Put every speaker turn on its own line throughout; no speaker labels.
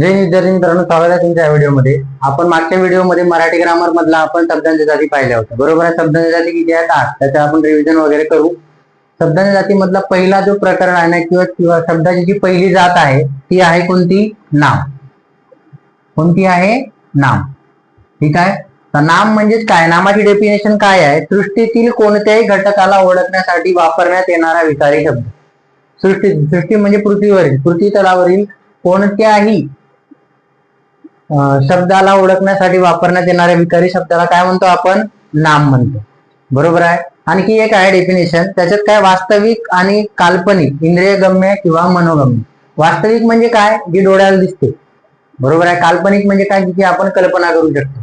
जय विद्यार्थी मित्रांनो स्वागत आहे तुमच्या व्हिडिओमध्ये. आपण मागच्या व्हिडिओमध्ये मराठी ग्रामर मधला आपण शब्दांच्या जाती पाहिल्या होत्या. बरोबर आहे? शब्दांच्या जाती किती आहेत? आठ. त्याच्या आपण रिव्हिजन वगैरे करू. शब्दांच्या जातीमधला पहिला जो प्रकरण आहे ना किंवा किंवा शब्दाची जी पहिली जात आहे ती आहे कोणती? नाम. कोणती आहे? नाम. ठीक आहे? तर नाम म्हणजेच काय? नामाची डेफिनेशन काय आहे? सृष्टीतील कोणत्याही घटकाला ओळखण्यासाठी वापरण्यात येणारा विकारी शब्द. सृष्टी सृष्टी म्हणजे पृथ्वीवरील. पृथ्वी तलावरील कोणत्याही शब्दाला ओळखण्यासाठी वापरण्यात येणाऱ्या विकारी शब्दाला काय म्हणतो आपण? नाम म्हणतो. बरोबर आहे? आणखी एक आहे डेफिनेशन त्याच्यात काय? वास्तविक आणि काल्पनिक इंद्रियगम्य किंवा मनोगम्य. वास्तविक म्हणजे काय? जी डोळ्याला दिसते. बरोबर आहे? काल्पनिक म्हणजे काय? की आपण कल्पना करू शकतो.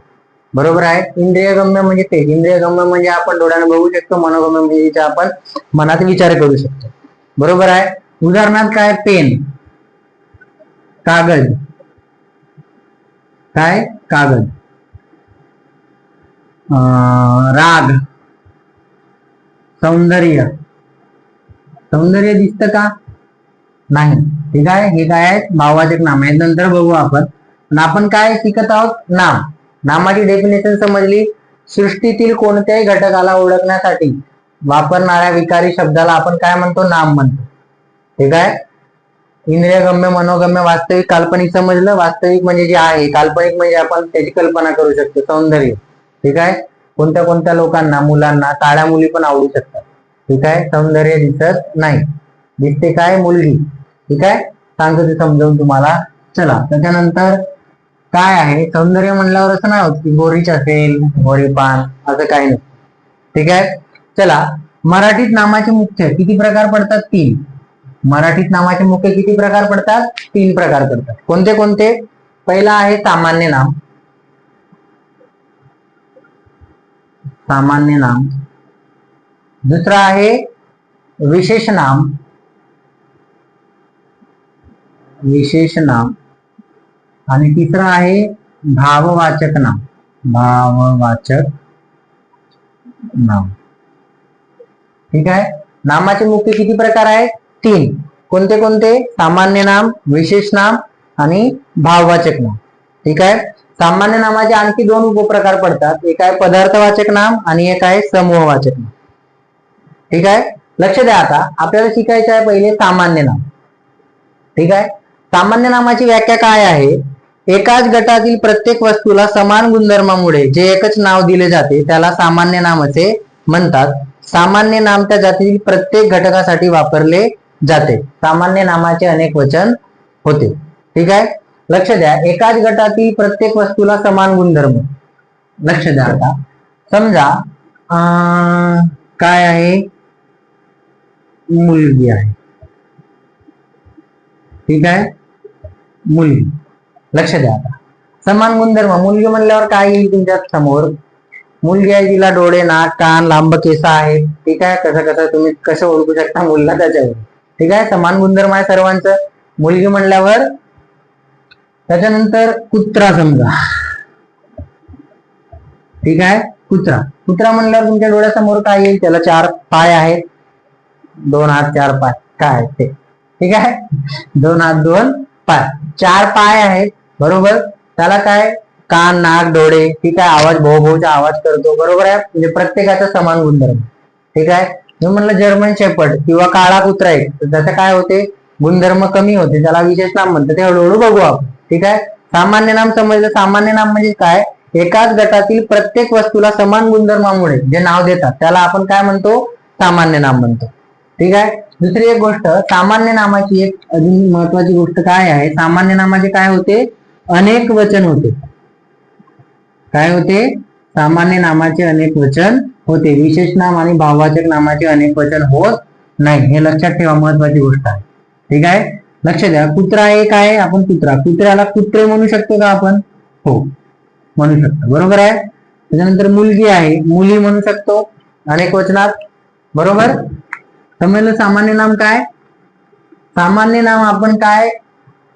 बरोबर आहे? इंद्रियगम्य म्हणजे ते. इंद्रियगम्य म्हणजे आपण डोळ्याने बघू शकतो मनोगम्य म्हणजे आपण मनात विचार करू शकतो. बरोबर आहे? उदाहरणार्थ काय? पेन. कागद. काय? कागद. अं, राग. सौंदर्य. सौंदर्य दिसतं का? नाही. ठीक आहे हे काय आहेत? भाववाचक नाम आहेत. नंतर बघू आपण. पण आपण काय शिकत आहोत? नाम. नामाची डेफिनेशन समजली. सृष्टीतील कोणत्याही घटकाला ओळखण्यासाठी वापरणाऱ्या विकारी शब्दाला आपण काय म्हणतो? नाम म्हणतो. ठीक आहे इंद्रियगम्य मनोगम्य वास्तविक काल्पनिक समजलं वास्तविक म्हणजे जे आहे काल्पनिक म्हणजे आपण त्याची कल्पना करू शकतो सौंदर्य. ठीक आहे? कोणत्या कोणत्या लोकांना मुलांना काळ्या मुली पण आवडू शकतात. ठीक आहे? सौंदर्य दिसत नाही. दिसते काय? मुलगी. ठीक आहे? सांगतो ते समजावून तुम्हाला. चला. त्याच्यानंतर काय आहे? सौंदर्य म्हणल्यावर असं नाही होत की गोरीच असेल गोरीपान असं काही नाही. ठीक आहे? चला. मराठीत नामाचे मुख्य किती प्रकार पडतात? तीन. मराठीत नामाचे मुख्य किती प्रकार पडतात? तीन प्रकार पडतात. कोणते कोणते? पहिला आहे सामान्य नाम. सामान्य नाम. दुसरा आहे विशेष नाम. विशेष नाम. आणि तिसरा आहे भाववाचक नाम. भाववाचक नाम. ठीक आहे? नामाचे मुख्य किती प्रकार आहेत? तीन. कोणते कोणते? सामान्य नाम विशेष नाम आणि भाववाचक नाम. ठीक आहे? सामान्य नामाचे आणखी दोन उपप्रकार पडतात. एक आहे पदार्थवाचक नाम आणि एक आहे समूहवाचक नाम. ठीक आहे? लक्ष द्या आता. आपल्याला शिकायचं आहे पहिले सामान्य नाम. ठीक आहे? सामान्य नामाची व्याख्या काय आहे? एकाच गटातील प्रत्येक वस्तूला समान गुणधर्मामुळे जे एकच नाव दिले जाते त्याला सामान्य नाम असे म्हणतात. सामान्य नाम त्या जातीतील प्रत्येक घटकासाठी वापरले जाते. सामान्य नामाचे अनेक वचन होते. ठीक आहे? लक्ष द्या. एकाच गटातील प्रत्येक वस्तूला समान गुणधर्म. लक्ष द्या आता. समजा अं, काय आहे? मुलगी आहे. ठीक आहे? मुलगी. लक्ष द्या आता. समान गुणधर्म. मुलगी म्हणल्यावर काय येईल तुमच्यासमोर? मुलगी आहे तिला डोळे नाक कान लांब केस आहेत. ठीक आहे? कसं कसं तुम्ही कसं ओळखू शकता मुलगा त्याच्यावर? ठीक आहे? समान गुणधर्म आहे सर्वांचं. मुलगी म्हणल्यावर त्याच्यानंतर कुत्रा समजा. ठीक आहे? कुत्रा. कुत्रा म्हणल्यावर तुमच्या डोळ्यासमोर काय येईल? त्याला चार पाय आहेत. दोन हात चार पाय. काय? आहे ते. ठीक आहे? दोन हात दोन पाय. चार पाय आहेत. बरोबर? त्याला काय? कान नाक डोळे. ठीक आहे? आवाज भो आवाज करतो. बरोबर आहे? म्हणजे प्रत्येकाचा समान गुणधर्म. ठीक आहे? मी म्हणलं जर्मन शेपर्ड किंवा काळा कुत्रा एक. तर त्याचं काय होते? गुणधर्म कमी होते. त्याला विशेष नाम म्हणतात. ते हळूहळू बघू आपण. ठीक आहे? सामान्य नाम समजलं. सामान्य नाम म्हणजे काय? एकाच गटातील प्रत्येक वस्तूला समान गुणधर्मामुळे जे नाव देतात त्याला आपण काय म्हणतो? सामान्य नाम म्हणतो. ठीक आहे? दुसरी एक गोष्ट सामान्य नामाची एक अजून महत्वाची गोष्ट काय आहे? सामान्य नामाचे काय होते? अनेक वचन होते. काय होते? सामान्य नामाचे अनेक वचन होते. विशेष नाम आणि भाववाचक नामाचे अनेक वचन होत नाही. हे लक्षात ठेवा महत्वाची गोष्ट आहे. ठीक आहे? लक्ष द्या. कुत्रा एक आहे आपण कुत्रा. कुत्र्याला कुत्रे म्हणू शकतो का आपण? हो म्हणू शकतो. बरोबर आहे? त्याच्यानंतर मुलगी आहे. मुली म्हणू शकतो. अनेक वचनात. बरोबर? समजलं? सामान्य नाम काय? सामान्य नाम आपण काय?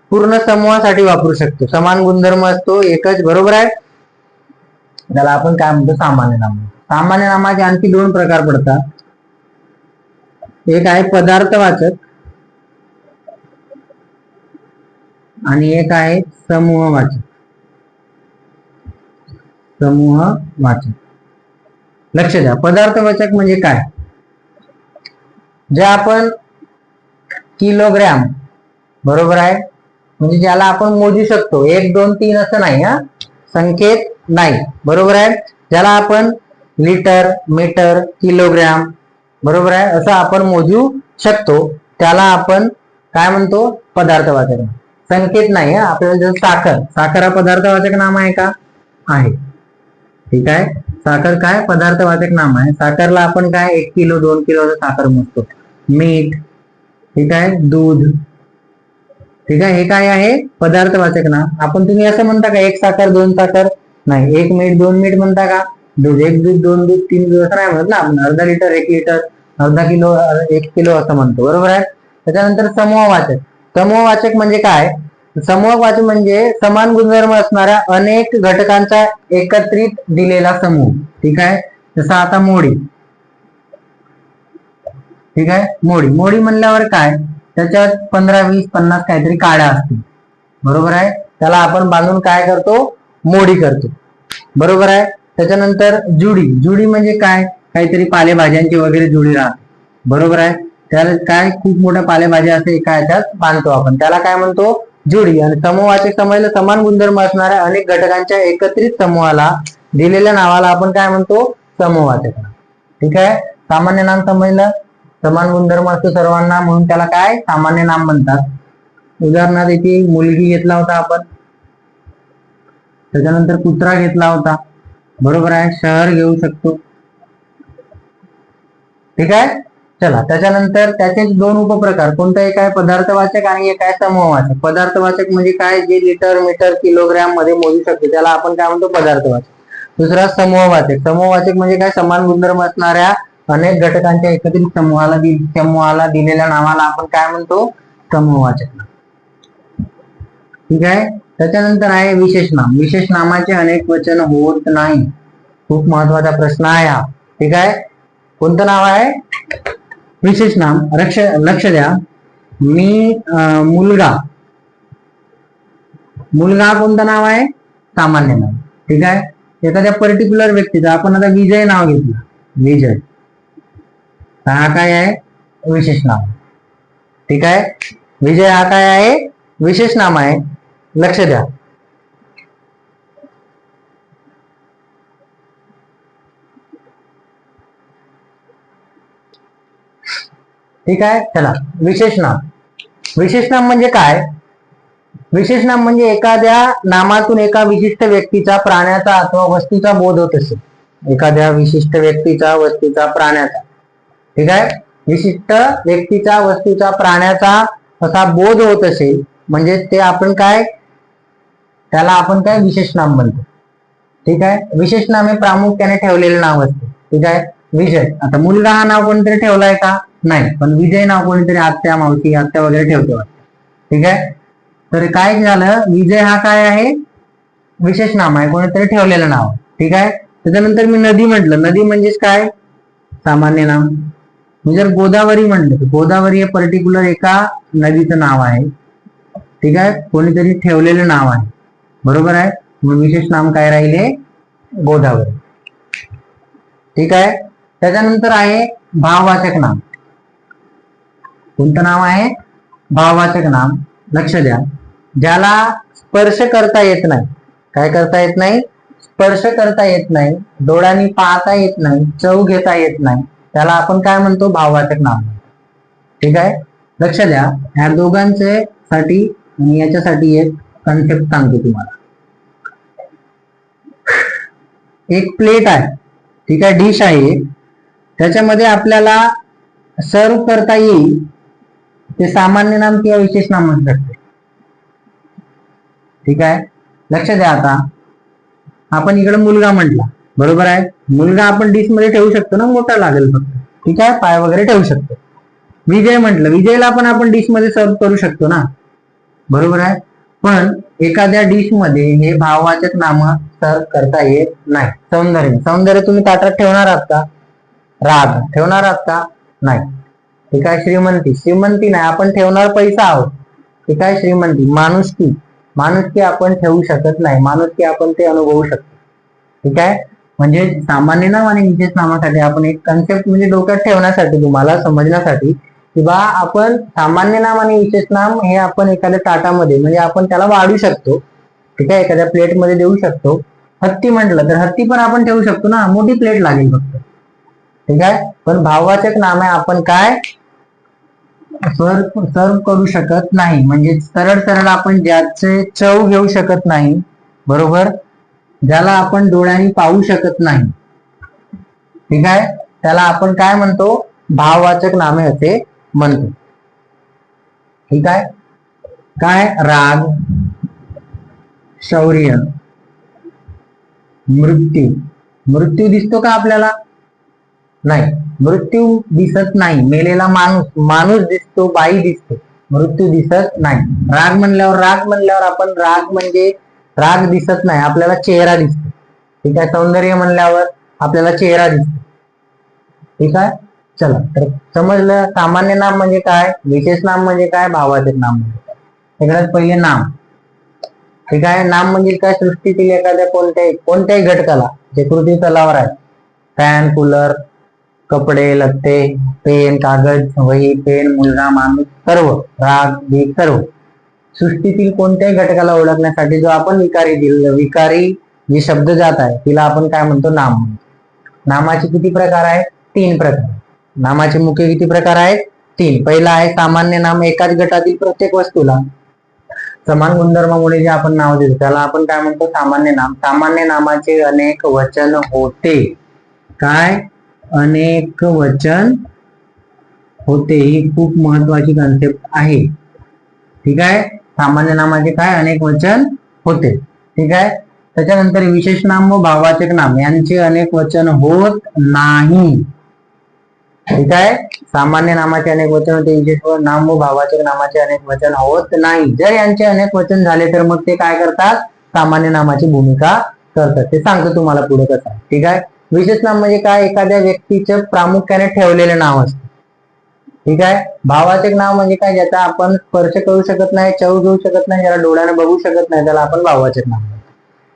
पूर्ण समूहासाठी वापरू शकतो. समान गुणधर्म असतो. एकच. बरोबर आहे? त्याला आपण काय म्हणतो? सामान्य नाम. सामान्य नामाचे आणखी दोन प्रकार पडतात. एक आहे पदार्थवाचक आणि एक आहे समूहवाचक समूहवाचक लक्ष द्या. पदार्थवाचक म्हणजे काय? जे आपण किलोग्रॅम बरोबर आहे. म्हणजे ज्याला आपण मोजू शकतो. एक दोन तीन असं नाही हा? संकेत नाही. बरोबर आहे? ज्याला आपण लिटर मीटर किलोग्रॅम बरोबर आहे? असं आपण मोजू शकतो. त्याला आपण काय म्हणतो? पदार्थवाचक. संकेत नाही आपल्याला जर साखर. साखर हा पदार्थवाचक नाम आहे का? आहे. ठीक आहे? साखर काय? पदार्थवाचक नाम आहे. साखरला आपण काय? एक किलो दोन किलो साखर मोजतो. मीठ. ठीक आहे? दूध. ठीक आहे? हे काय आहे? पदार्थवाचक नाम आपण तुम्ही असं म्हणता का एक साखर दोन साखर? नाही एक मीठ दोन मीठ म्हणता का? दूध एक दूध दोन दूध तीन दूध असं नाही म्हणत ना आपण. अर्धा लिटर एक लिटर अर्धा किलो एक किलो असं म्हणतो. बरोबर आहे? त्याच्यानंतर समूहवाचक समूहवाचक म्हणजे काय? समूहवाचक म्हणजे समान गुणधर्म असणाऱ्या अनेक घटकांचा एकत्रित दिलेला समूह. ठीक आहे? जसं आता मोडी. ठीक आहे? मोडी. मोडी म्हणल्यावर काय? त्याच्यात पंधरा वीस पन्नास काहीतरी काड्या असतील. बरोबर आहे? त्याला आपण बांधून काय करतो? मोडी करतो. बरोबर आहे? त्याच्यानंतर जुडी. जुडी म्हणजे काय? काहीतरी पालेभाज्यांची वगैरे जुडी राहते. बरोबर आहे? त्याला काय खूप मोठ्या पालेभाज्या असे एका ह्याच्यात बांधतो आपण. त्याला काय म्हणतो? जुडी. आणि समूहाचे समजलं समान गुणधर्म असणाऱ्या अनेक घटकांच्या एकत्रित समूहाला दिलेल्या नावाला आपण काय म्हणतो? समूहाचे ठीक आहे? सामान्य नाम समजलं? समान गुणधर्म असतो सर्वांना म्हणून त्याला काय? सामान्य नाम म्हणतात. उदाहरणार्थ इथे मुलगी घेतला होता आपण. त्याच्यानंतर कुत्रा घेतला होता. बरोबर आहे शहर घेऊ शकतो. ठीक आहे? चला त्याच्यानंतर त्याचे दोन उपप्रकार. कोणता एक आहे? पदार्थवाचक आणि एक आहे समूहवाचक. पदार्थवाचक म्हणजे काय? जे लिटर मीटर किलोग्रॅममध्ये मोजू शकतो. त्याला आपण काय म्हणतो? पदार्थवाचक. दुसरा समूहवाचक. समूहवाचक म्हणजे काय? समान गुणधर्म असणाऱ्या अनेक घटकांच्या एकत्रित समूहाला समूहाला दिलेल्या नावाला आपण काय म्हणतो? समूहवाचक नाव. ठीक आहे? त्याच्यानंतर आहे विशेष नाम. विशेष नामाचे अनेक वचन होत नाही. खूप महत्त्वाचा प्रश्न आहे हा. ठीक आहे? कोणतं नाव आहे? विशेष नाम. लक्ष लक्ष द्या. मी अं, मुलगा. मुलगा हा कोणतं नाव आहे? सामान्य नाव. ठीक आहे? एखाद्या पर्टिक्युलर व्यक्तीचं. आपण आता विजय नाव घेतलं. विजय. हा काय आहे? विशेष नाम. ठीक आहे? विजय हा काय आहे? विशेष नाम आहे. लक्ष द्या. ठीक आहे? चला. विशेष नाम. विशेष नाम म्हणजे काय? विशेष नाम म्हणजे एखाद्या नामातून एका विशिष्ट व्यक्तीचा प्राण्याचा अथवा वस्तूचा बोध होत असेल एखाद्या विशिष्ट व्यक्तीचा वस्तूचा प्राण्याचा. ठीक आहे? विशिष्ट व्यक्तीचा वस्तूचा प्राण्याचा असा बोध होत असेल म्हणजे ते आपण काय? त्याला आपण काय? विशेष नाम म्हणतो. ठीक आहे? विशेष नाम हे प्रामुख्याने ठेवलेलं नाव असते. ठीक आहे? विजय. आता मुलगा हा नाव कोणीतरी ठेवलाय का? नाही. पण विजय नाव कोणीतरी आत्या मावती आत्या वगैरे ठेवते ठीक आहे? तर काय झालं? विजय हा काय आहे? विशेष नाम आहे. कोणीतरी ठेवलेलं नाव. ठीक आहे? त्याच्यानंतर मी नदी म्हटलं. नदी म्हणजेच काय? सामान्य नाम. जर गोदावरी म्हणलं तर गोदावरी हे पर्टिक्युलर एका नदीचं नाव आहे. ठीक आहे? कोणीतरी ठेवलेलं नाव आहे. बरोबर आहे? मग विशेष नाम काय राहिले? गोदावरी. ठीक आहे? त्याच्यानंतर आहे भाववाचक नाम. कोणतं नाव आहे? भाववाचक नाम. लक्ष द्या. ज्याला स्पर्श करता येत नाही. काय करता येत नाही? स्पर्श करता येत नाही. डोळ्यांनी पाहता येत नाही. चव घेता येत नाही. त्याला आपण काय म्हणतो? भाववाचक नाम ठीक आहे? लक्ष द्या. ह्या दोघांचे साठी आणि याच्यासाठी एक कन्सेप्ट सांगतो तुम्हाला. एक प्लेट आहे. ठीक आहे? डिश आहे त्याच्यामध्ये आपल्याला सर्व करता येईल. ते सामान्य नाम किंवा विशेष नाम म्हणू शकते. ठीक आहे? लक्ष द्या आता. आपण इकडे मुलगा म्हटला. बरोबर आहे? मुलगा आपण डिशमध्ये ठेवू शकतो ना मोठा लागेल फक्त. ठीक आहे? पाय वगैरे ठेवू शकतो. विजय म्हटलं विजयला पण आपण डिशमध्ये सर्व करू शकतो ना? बरोबर आहे? पण एखाद्या डिशमध्ये हे भाववाचक नाम सर्व करता येत नाही. सौंदर्य. सौंदर्य तुम्ही ताटात ठेवणार आहात का? राग. ठेवणार आहात का? नाही. ठीक आहे? श्रीमंती. श्रीमंती नाही. आपण ठेवणार पैसा आहोत. ठीक आहे? श्रीमंती. माणुसकी. माणुसकी आपण ठेवू शकत नाही. माणुसकी आपण ते अनुभवू शकतो. ठीक आहे? म्हणजे सामान्य नाम आणि विशेष नामासाठी आपण एक कन्सेप्ट म्हणजे डोक्यात ठेवण्यासाठी तुम्हाला समजण्यासाठी किंवा आपण सामान्य नाम आणि विशेष नाम हे आपण एखाद्या ताटामध्ये म्हणजे आपण त्याला वाढू शकतो. ठीक आहे? एखाद्या प्लेटमध्ये देऊ शकतो. हत्ती म्हटलं तर हत्ती पण आपण ठेवू शकतो ना. मोठी प्लेट लागेल फक्त. ठीक आहे? पण भाववाचक नामे आपण काय? सर्व सर्व करू शकत नाही. म्हणजे सरळ सरळ आपण ज्याचे चव घेऊ शकत नाही. बरोबर? ज्याला आपण डोळ्यांनी पाहू शकत नाही. ठीक आहे? त्याला आपण काय म्हणतो? भाववाचक नामे असे म्हणतो. ठीक आहे? काय? राग शौर्य मृत्यू. मृत्यू दिसतो का आपल्याला? नाही. मृत्यू दिसत नाही. मेलेला माणूस माणूस दिसतो बाई दिसतो. मृत्यू दिसत नाही. राग म्हणल्यावर राग म्हणल्यावर आपण राग म्हणजे राग दिसत नाही आपल्याला चेहरा दिसतो. ठीक आहे? सौंदर्य म्हणल्यावर आपल्याला चेहरा दिसतो. ठीक आहे? चला तर समजलं? सामान्य नाम म्हणजे काय? विशेष नाम म्हणजे काय? भावाचे नाम म्हणजे काय? सगळ्यात पहिले नाम. ठीक आहे? नाम म्हणजे काय? सृष्टीतील एखाद्या कोणत्याही कोणत्याही घटकाला जे कृती तलावर आहे. फॅन कूलर कपडे लत्ते पेन कागद वही पेन मुलगा माणूस सर्व. राग बीग सर्व. सृष्टीतील कोणत्याही घटकाला ओळखण्यासाठी जो आपण विकारी दिल विकारी जे शब्द जात आहे तिला आपण काय म्हणतो? नाम म्हणतो. नामाचे किती प्रकार आहेत? तीन प्रकार. नामाचे मुख्य किती प्रकार आहेत? तीन. पहिला आहे सामान्य नाम एकाच गटातील प्रत्येक वस्तूला. समान गुणधर्मामुळे जे आपण नाव देतो त्याला आपण काय म्हणतो? सामान्य नाम. सामान्य नामाचे अनेक वचन होते. काय? अनेक वचन होते. ही खूप महत्वाची कन्सेप्ट आहे. ठीक आहे? सामान्य नामाचे काय? अनेक वचन होते. ठीक आहे? त्याच्यानंतर विशेष नाम व भाववाचक नाम. यांचे अनेक वचन होत नाही. ठीक आहे? सामान्य नामाचे अनेक वचन होते. विशेष नाम व भाववाचक नामाचे अनेक वचन होत नाही. जर यांचे अनेक वचन झाले तर मग ते काय करतात? सामान्य नामाची भूमिका करतात. ते सांगतो तुम्हाला पुढे कसं. ठीक आहे? विशेष नाम म्हणजे काय? एखाद्या व्यक्तीचं प्रामुख्याने ठेवलेलं नाव असतं. ठीक आहे? भावाचक नाव म्हणजे काय? ज्याचा आपण स्पर्श करू शकत नाही चव घेऊ शकत नाही ज्याला डोळ्याने बघू शकत नाही त्याला आपण भाववाचक नाव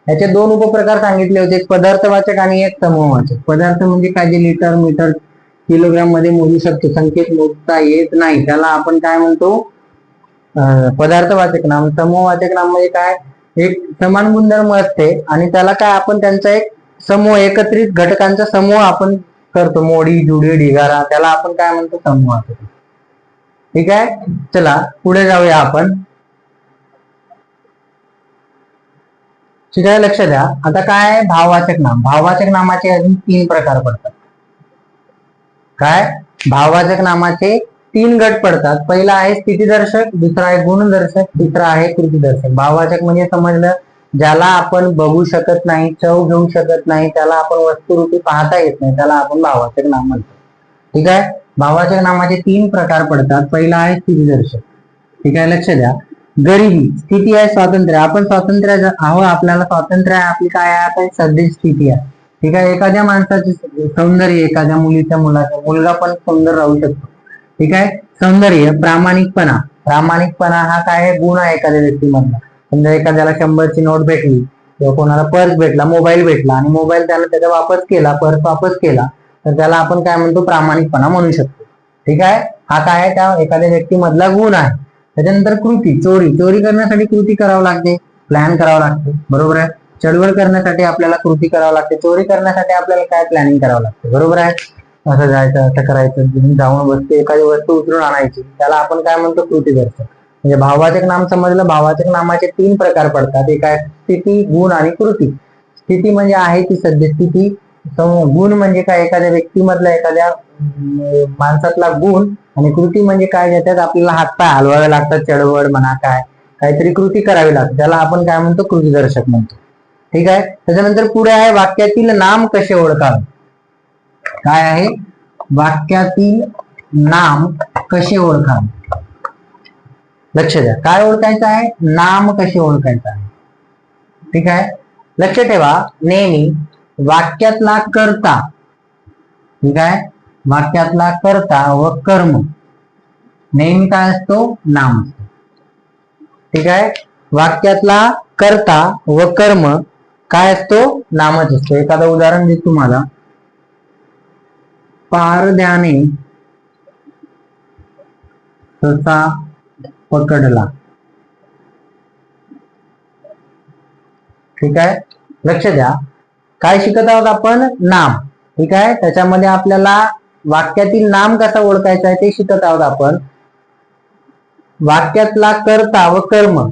याचे दोन उपप्रकार सांगितले होते एक पदार्थवाचक आणि एक समूहवाचक. पदार्थ म्हणजे काय? जे लिटर मीटर किलोग्राममध्ये मोजू शकतो. संख्येत मोजता येत नाही. त्याला आपण काय म्हणतो? पदार्थवाचक नाम. समूहवाचक नाम म्हणजे काय? एक समान गुणधर्म असते आणि त्याला काय? आपण त्यांचा एक समूह एकत्रित घटकांचा समूह आपण करतो मोडी जुडी ढिगारा त्याला आपण काय म्हणतो? समूहात ठीक आहे? चला पुढे जाऊया आपण. ठीक आहे? लक्ष द्या. आता काय आहे? भाववाचक नाम. भाववाचक नामाचे अजून तीन प्रकार पडतात. काय? भाववाचक नामाचे तीन गट पडतात. पहिला आहे स्थितीदर्शक दुसरा आहे गुणदर्शक तिसरा आहे कृतीदर्शक. भाववाचक म्हणजे समजलं? ज्याला आपण बघू शकत नाही चव घेऊ शकत नाही त्याला आपण वस्तुरूपी पाहता येत नाही त्याला आपण भावाचक नाम म्हणतो. ठीक आहे? भावाचक नामाचे तीन प्रकार पडतात. पहिला आहे स्थितीदर्शक. ठीक आहे? लक्ष द्या. गरिबी स्थिती आहे स्वातंत्र्य. आपण स्वातंत्र्य ज- आहो आपल्याला स्वातंत्र्य आहे आपली काय आहे? आता सध्या स्थिती आहे. ठीक आहे? एखाद्या माणसाचे सौंदर्य एखाद्या मुलीच्या मुलाचं मुलगा पण सुंदर राहू शकतो. ठीक आहे? सौंदर्य प्रामाणिकपणा. प्रामाणिकपणा हा काय आहे? गुण आहे एखाद्या व्यक्तीमधला. समजा एखाद्याला शंभरची नोट भेटली किंवा कोणाला पर्स भेटला मोबाईल भेटला आणि मोबाईल त्याला त्याचा वापस केला पर्स वापस केला तर त्याला आपण काय म्हणतो? प्रामाणिकपणा म्हणू शकतो. ठीक आहे? हा काय आहे? त्या एखाद्या व्यक्तीमधला गुण आहे. त्याच्यानंतर कृती चोरी. चोरी करण्यासाठी कृती करावं लागते. प्लॅन करावं लागते. बरोबर आहे? चळवळ करण्यासाठी आपल्याला कृती करावं लागते. चोरी करण्यासाठी आपल्याला काय प्लॅनिंग करावं लागते? बरोबर आहे? असं जायचं असं करायचं. जाऊन वस्तू एखादी वस्तू उचलून आणायची. त्याला आपण काय म्हणतो? कृती दर्शक म्हणजे भाववाचक नाम समजलं भाववाचक नामाचे तीन प्रकार पडतात. एक आहे स्थिती गुण आणि कृती. स्थिती म्हणजे आहे ती सद्यस्थिती सम- गुण म्हणजे काय? एखाद्या व्यक्तीमधला एखाद्या माणसातला गुण आणि कृती म्हणजे काय? ज्याच्यात आपल्याला हातपाय हलवावे लागतात चळवळ म्हणा काय. काहीतरी कृती करावी लागते. त्याला आपण काय म्हणतो? कृतीदर्शक म्हणतो. ठीक आहे? त्याच्यानंतर पुढे आहे वाक्यातील नाम कसे ओळखावे? काय आहे? वाक्यातील नाम कसे ओळखावे? लक्ष द्या. काय ओळखायचं आहे? नाम कसे ओळखायचं आहे? ठीक आहे? लक्ष ठेवा. नेहमी वाक्यातला कर्ता. ठीक आहे? वाक्यातला कर्ता व कर्म. नेहमी काय असतो? नाम असतो. ठीक आहे? वाक्यातला कर्ता व कर्म काय असतो? नामच असतो. एखादं उदाहरण देतो तुम्हाला. पारद्याने ससा पकडला. ठीक आहे? लक्ष द्या. काय शिकत आहोत आपण? नाम. ठीक आहे? त्याच्यामध्ये आपल्याला वाक्यातील नाम कसा ओळखायचा आहे ते शिकत आहोत आपण. वाक्यातला कर्ता व कर्म.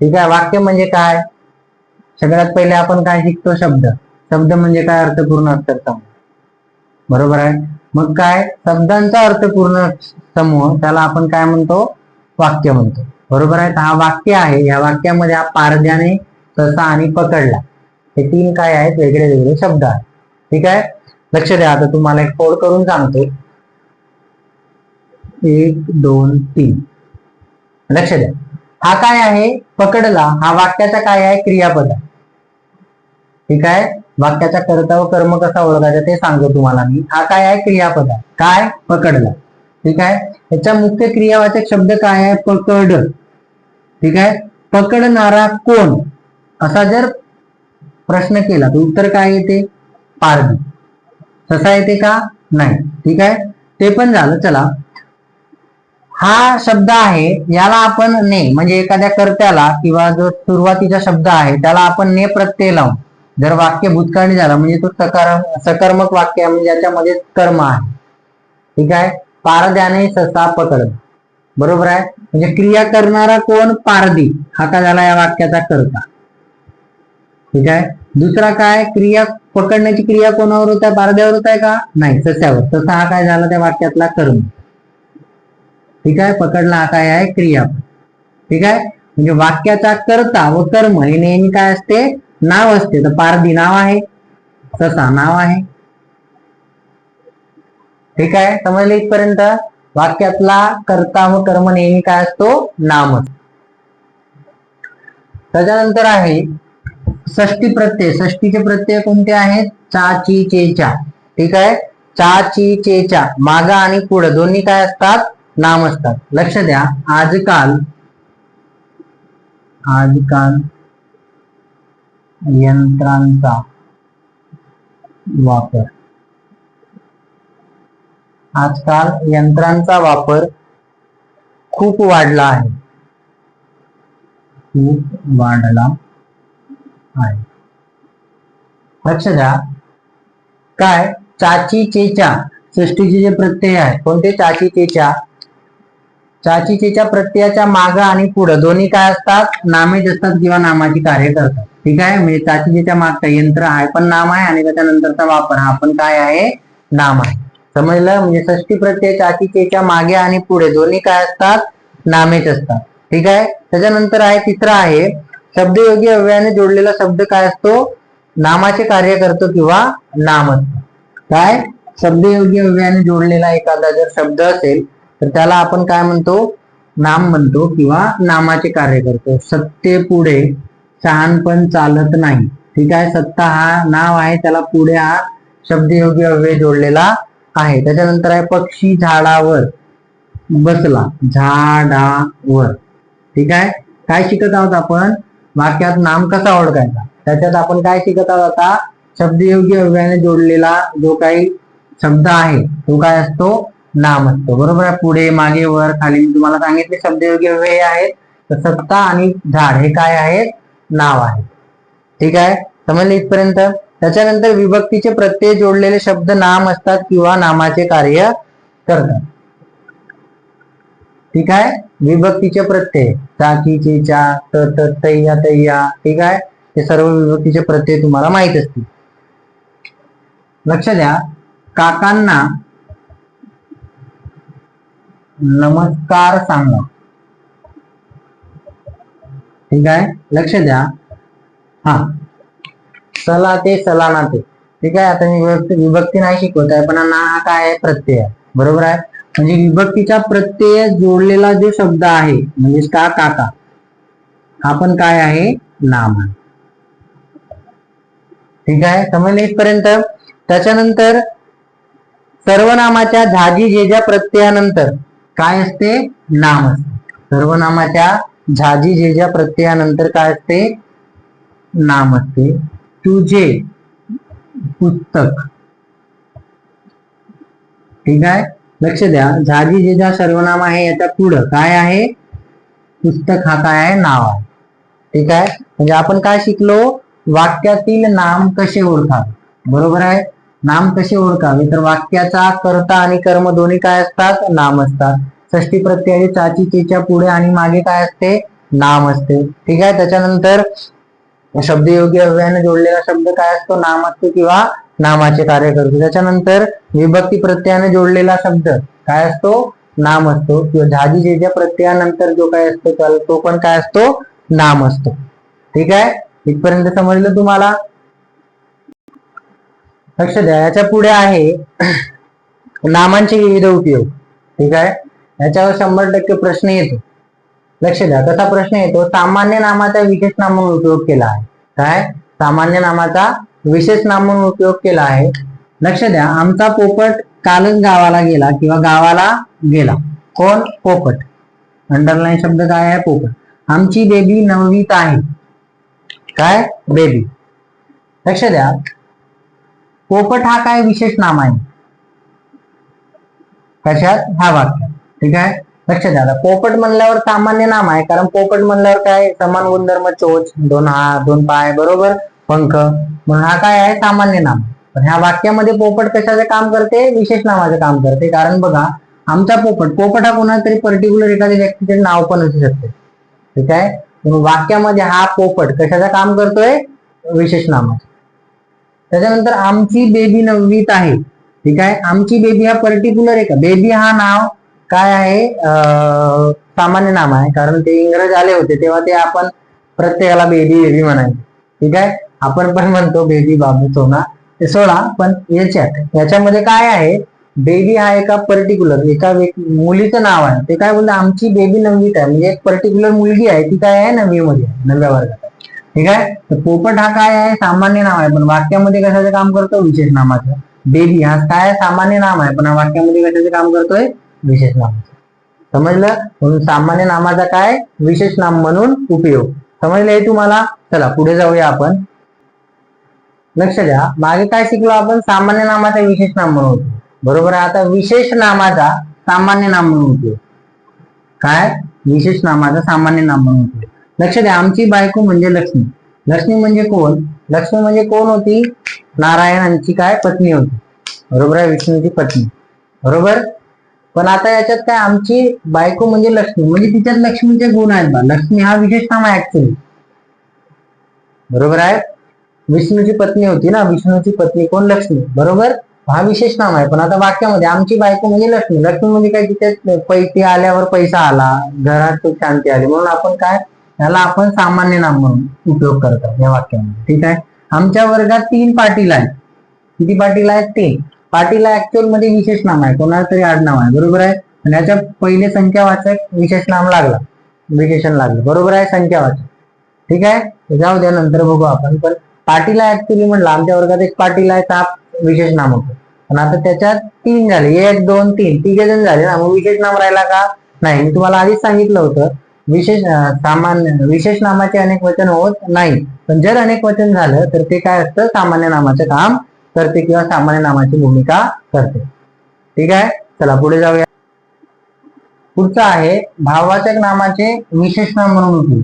ठीक आहे? वाक्य म्हणजे काय? सगळ्यात पहिले आपण काय शिकतो? शब्द. शब्द म्हणजे काय? अर्थपूर्ण अर्थसमूह. बरोबर आहे? मग काय? शब्दांचा अर्थपूर्ण समूह. त्याला आपण काय म्हणतो? वाक्य म्हणतो. बरोबर आहे? हा वाक्य आहे. या वाक्यामध्ये हा पारद्याने तसा आणि पकडला. हे तीन काय आहेत? वेगळे वेगळे शब्द आहेत. ठीक आहे? लक्ष द्या. आता तुम्हाला एक फोड करून सांगतो एक दोन तीन. लक्ष द्या. हा काय आहे? पकडला. हा वाक्याचा काय आहे? क्रियापद आहे. ठीक आहे? वाक्याचा कर्ता व कर्म कसा ओळखायचा ते सांगतो तुम्हाला मी. हा काय आहे? क्रियापद आहे. काय? पकडला. ठीक आहे? याचा मुख्य क्रियावाचक शब्द काय आहे? पकड. ठीक आहे? पकडणारा कोण? असा जर प्रश्न केला तर उत्तर काय येते? पारधी. तसा येते का? नाही. ठीक आहे? ते पण झालं. चला. हा शब्द आहे याला आपण ने म्हणजे एखाद्या कर्त्याला किंवा जो सुरुवातीचा शब्द आहे त्याला आपण ने प्रत्यय लावून जर वाक्य भूतकाळी झाला म्हणजे तो सकार सकर्मक वाक्य आहे म्हणजे याच्यामध्ये कर्म आहे. ठीक आहे? पारद्याने ससा पकड. बरोबर आहे? म्हणजे क्रिया करणारा कोण? पारदी हा का झाला या वाक्याचा कर्ता ठीक आहे? दुसरा काय? क्रिया पकडण्याची क्रिया कोणावर होत आहे? पारद्यावर होत आहे का? नाही सस्यावर. तसा हा काय झाला त्या वाक्यातला कर्म. ठीक आहे? पकडला हा काय आहे? क्रिया. ठीक आहे? म्हणजे वाक्याचा कर्ता व कर्म हे नेहमी काय असते? नाव असते. तर पारधी नाव आहे ससा नाव आहे. ठीक आहे? समजले इथपर्यंत? वाक्यातला कर्ता व कर्म नेहमी काय असतो? नाम त्याच्यानंतर आहे षष्टी प्रत्यय. षष्टीचे प्रत्यय कोणते आहेत? चा ची चे ठीक आहे? चा ची चे. मागा आणि पुढं दोन्ही काय असतात? नाम असतात. लक्ष द्या. आजकाल आजकाल यंत्रांचा वापर. आजकाल यंत्रांचा वापर खूप वाढला आहे. खूप वाढला आहे. लक्ष द्या. काय? चाची चेचा सृष्टीचे जे प्रत्यय आहे कोणते चाची चेचा चाची चेच्या प्रत्ययाच्या माग आणि पुढं दोन्ही काय असतात? नामेच असतात किंवा नामाची कार्य करतात. ठीक आहे? म्हणजे चाची चेच्या मागचं यंत्र आहे पण नाम आहे आणि त्याच्यानंतरचा वापर हा पण काय आहे? नाम आहे. समजलं? म्हणजे षष्टी प्रत्यय चाची मागे आणि पुढे. दोन्ही काय असतात? नामेच असतात. ठीक आहे? त्याच्यानंतर आहे तिसरा आहे शब्दयोगी अव्ययाने जोडलेला शब्द काय असतो? नामाचे कार्य करतो किंवा नाम असतो. काय? शब्दयोगी अव्ययाने जोडलेला एखादा जर शब्द असेल तर त्याला आपण काय म्हणतो? नाम म्हणतो किंवा नामाचे कार्य करतो सत्ते पुढे शहाणपण चालत नाही. ठीक आहे? सत्ता हा नाव आहे त्याला पुढे हा शब्दयोगी अव्यय जोडलेला आहे. त्याच्यानंतर आहे पक्षी झाडावर. बसला. झाडावर. ठीक आहे? काय शिकत आहोत आपण? वाक्यात नाम कसा ओळखायचा? त्याच्यात आपण काय शिकत आहोत आता? शब्दयोगी अव्ययाने जोडलेला जो काही शब्द आहे तो काय असतो? नाम असतो. बरोबर आहे? पुढे मागे वर खाली मी तुम्हाला सांगितले शब्दयोगी अव्यय आहेत. तर सत्ता आणि झाड हे काय आहेत? नाव आहे ठीक आहे? समजले इथपर्यंत? त्याच्यानंतर विभक्तीचे प्रत्यय जोडलेले शब्द नाम असतात किंवा नामाचे कार्य करतात. ठीक आहे? विभक्तीचे प्रत्यय. चाकीचे चा त त ठीक आहे? हे सर्व विभक्तीचे प्रत्यय तुम्हाला माहीत असतील. लक्ष द्या काकांना नमस्कार सांगा. ठीक आहे? लक्ष द्या हा. सला ते सलाना ते. ठीक आहे? आता मी विभक्ती नाही शिकवत आहे पण ना हा काय आहे? प्रत्यय बरोबर आहे? म्हणजे विभक्तीचा प्रत्यय जोडलेला जो शब्द आहे म्हणजे का काका हा पण काय आहे? नाम आहे. ठीक आहे? समजले इथपर्यंत? त्याच्यानंतर सर्वनामाच्या झाजी जेजा प्रत्ययानंतर काय असते? नाम असते. सर्वनामाच्या झाजी जेजा प्रत्ययानंतर काय असते? नाम असते. तुझे पुस्तक. ठीक आहे? लक्ष द्या. झाजी जेजा सर्वनाम आहे याच्या पुढं काय आहे? पुस्तक हा काय आहे? नाव आहे. ठीक आहे? म्हणजे आपण काय शिकलो? वाक्यातील नाम कसे ओळखावे? बरोबर आहे? नाम कसे ओळखावे? तर वाक्याचा कर्ता आणि कर्म दोन्ही काय असतात? नाम असतात. षष्टी प्रत्यय चाची चेच्या पुढे आणि मागे काय असते? नाम असते. ठीक आहे? त्याच्यानंतर शब्दयोगी अव्ययाने जोडलेला शब्द काय असतो? नाम असतो किंवा नामाचे कार्य करतो. त्याच्यानंतर विभक्ती प्रत्ययाने जोडलेला शब्द काय असतो? नाम असतो. किंवा झाजी जेच्या प्रत्ययानंतर जो काय असतो त्याला तो पण काय असतो? नाम असतो. ठीक आहे? इथपर्यंत समजलं तुम्हाला? लक्ष द्या. याच्यापुढे आहे नामांचे विविध उपयोग. ठीक आहे? याच्यावर शंभर टक्के प्रश्न येतो. लक्ष द्या. कसा प्रश्न येतो सामान्य नामाचा विशेष नाम म्हणून उपयोग केला आहे. काय? सामान्य नामाचा विशेष नाम म्हणून उपयोग केला आहे. लक्ष द्या. आमचा पोपट कालच गावाला गेला किंवा गावाला गेला. कोण? पोपट. अंडरलाईन शब्द काय आहे? पोपट. आमची बेबी नववीत आहे. काय? बेबी लक्ष द्या. पोपट हा काय विशेष नाम आहे? कशात हा वाक्य. ठीक आहे? लक्षात आता. पोपट म्हणल्यावर सामान्य नाम आहे. कारण पोपट म्हणल्यावर काय? समान गुणधर्म चोच दोन हात दोन पाय बरोबर? पंख. म्हणून हा काय आहे? सामान्य नाम. पण ह्या वाक्यामध्ये पोपट कशाचे काम करते? विशेष नामाचे काम करते. कारण बघा आमचा पोपट पोपट हा कोणा तरी पर्टिक्युलर एखाद्या व्यक्तीचे नाव पण असू शकते. ठीक आहे? म्हणून वाक्यामध्ये हा पोपट कशाचं काम करतोय? विशेष नामाचं. त्याच्यानंतर आमची बेबी नववीत आहे. ठीक आहे? आमची बेबी हा पर्टिक्युलर एक बेबी हा नाव काय आहे? सामान्य नाम आहे कारण ते इंग्रज आले होते तेव्हा ते आपण प्रत्येकाला बेबी बेबी म्हणायचे. ठीक आहे? आपण पण म्हणतो बेबी बाबू सोना ते सोडा पण याच्यात याच्यामध्ये काय आहे? बेबी हा एका पर्टिक्युलर एका व्यक्ती मुलीचं नाव आहे. ते काय बोलतं आमची बेबी नववीत आहे. म्हणजे एक पर्टिक्युलर मुलगी आहे ती काय आहे? नववी मध्ये नवव्या वर्गात ठीक आहे? पोपट हा काय आहे? सामान्य नाव आहे. पण वाक्यामध्ये कशाचं काम करतो? विशेष नामाचं. बेबी हा काय? सामान्य नाम आहे. पण हा वाक्यामध्ये कशाचं काम करतोय? विशेष नाम. समजलं? म्हणून सामान्य नामाचा काय? विशेष नाम म्हणून उपयोग. समजलं हे तुम्हाला? चला पुढे जाऊया आपण. लक्ष द्या. मागे काय शिकलो आपण? सामान्य नामाचा विशेष नाम म्हणून उपयोग. बरोबर आता विशेष नामाचा सामान्य नाम म्हणून उपयोग. काय? विशेष नामाचा सामान्य नाम म्हणून उपयोग. लक्ष द्या. आमची बायको म्हणजे लक्ष्मी. लक्ष्मी म्हणजे कोण? लक्ष्मी म्हणजे कोण होती? नारायणांची काय? पत्नी होती. बरोबर आहे? विष्णूची पत्नी. बरोबर? पण आता याच्यात काय आमची बायको म्हणजे लक्ष्मी म्हणजे तिच्यात लक्ष्मीचे गुण आहेत बा. लक्ष्मी हा विशेष नाम आहे. ऍक्च्युली बरोबर आहे? विष्णूची पत्नी होती ना विष्णूची पत्नी कोण? लक्ष्मी. बरोबर? हा विशेष नाम आहे पण आता वाक्यामध्ये आमची बायको म्हणजे लक्ष्मी. लक्ष्मी म्हणजे काय? तिथे पैसे आल्यावर पैसा आला घरात शांती आली. म्हणून आपण काय? याला आपण सामान्य नाम म्हणून उपयोग करतो या वाक्यामध्ये. ठीक आहे? आमच्या वर्गात तीन पाटील आहेत. किती पाटील आहेत? तीन. पाटीला ऍक्च्युअलमध्ये विशेष नाम आहे. कोणाला तरी आडनाव आहे. बरोबर आहे? आणि याच्या पहिले संख्यावाचक विशेष नाम लागला. विशेषण लागलं. बरोबर आहे? संख्यावाचक ठीक आहे? जाऊ द्या नंतर बघू आपण. पण पाटीला ऍक्च्युली म्हणलं. आमच्या वर्गात एक पाटील आहे साप विशेष नाम होतं. पण आता त्याच्यात तीन झाले. एक दोन तीन. तिघे जण झाले ना? मग विशेष नाम राहिला का? नाही. मी तुम्हाला आधीच सांगितलं होतं. विशेष सामान्य विशेष नामाचे अनेक वचन होत नाही. पण जर अनेक वचन झालं तर ते काय असतं? सामान्य नामाचं काम करते किंवा सामान्य नामाची भूमिका करते. ठीक आहे? चला पुढे जाऊया. पुढचं आहे भाववाचक नामाचे विशेष नाम म्हणून उपयोग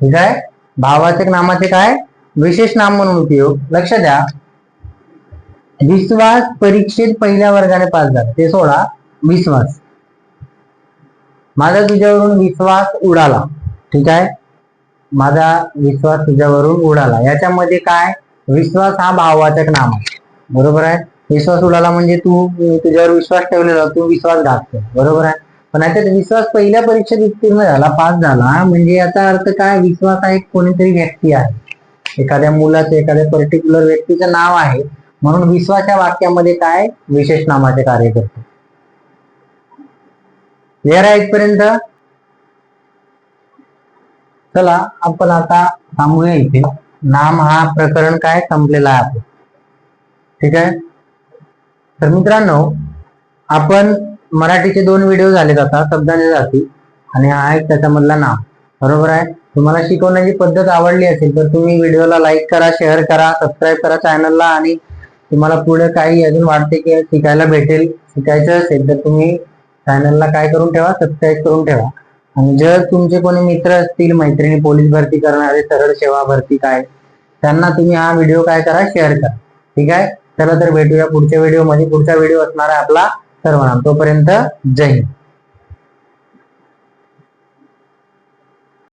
ठीक आहे? भाववाचक नामाचे काय? विशेष नाम म्हणून उपयोग लक्ष द्या. विश्वास परीक्षेत पहिल्या वर्गाने पास झाला. ते सोडा. विश्वास. माझा तुझ्यावरून विश्वास उडाला. ठीक आहे? माझा विश्वास तुझ्यावरून उडाला. याच्यामध्ये काय? विश्वास हा भाववाचक नाम आहे. बरोबर आहे? विश्वास उडाला म्हणजे तू तुझ्यावर विश्वास ठेवलेला तू विश्वास घाततो बरोबर आहे? पण याच्यात विश्वास पहिल्या परीक्षेत उत्तीर्ण झाला पास झाला. म्हणजे याचा अर्थ काय? विश्वास हा एक कोणीतरी व्यक्ती आहे. एखाद्या मुलाचं एखाद्या पर्टिक्युलर व्यक्तीचं नाव आहे. म्हणून विश्वास या वाक्यामध्ये काय? विशेष नामाचे कार्य करते. क्लिअर आहे इथपर्यंत. चला आपण आता थांबूया इथे. नाम हा प्रकरण काय संपलेला आहे? आपलं ठीक आहे? तर मित्रांनो आपण मराठीचे दोन व्हिडिओ झालेत आता शब्दांच्या जाती आणि हा एक त्याच्यामधला नाम. बरोबर आहे? तुम्हाला शिकवण्याची पद्धत आवडली असेल तर तुम्ही व्हिडिओला लाईक करा शेअर करा सबस्क्राईब करा चॅनलला आणि तुम्हाला पुढे काही अजून वाटते की शिकायला भेटेल शिकायचं असेल तर तुम्ही चॅनलला काय करून ठेवा सबस्क्राईब करून ठेवा. आणि जर तुमचे कोणी मित्र असतील मैत्रिणी पोलीस भरती करणारे सरळ सेवा भरती काय त्यांना तुम्ही हा व्हिडिओ काय करा शेअर करा. ठीक आहे? चला तर भेटूया पुढच्या व्हिडिओमध्ये. पुढचा व्हिडिओ असणार आहे आपला सर्वनाम. तोपर्यंत जय हिंद.